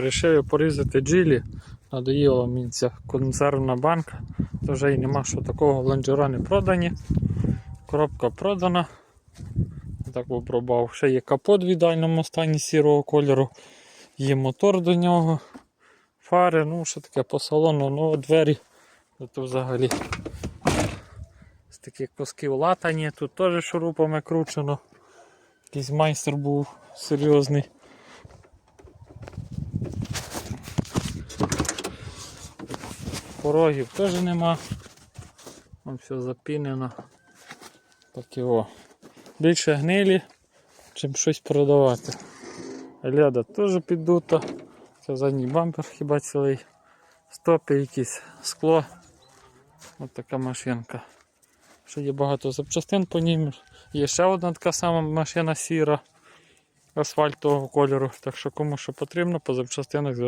Рішив порізати джилі, надоїла мені ця консервна банка, то вже і нема що такого, лонжера не продані. Коробка продана. Так попробував. Ще є капот в ідеальному стані сірого кольору, є мотор до нього, фари, ну що таке по салону, ну двері. То взагалі з таких кусків латані, тут теж шурупами кручено. Якийсь майстер був серйозний. Порогів теж нема. Там все запінено. Так його. Більше гнилі, чим щось продавати. Ляда теж піддута. Це задній бампер хіба цілий. Стопи якісь, скло. Ось така машинка. Ще є багато запчастин по ній. Є ще одна така сама машина сіра асфальтового кольору. Так що кому що потрібно, по запчастинах звертайтеся.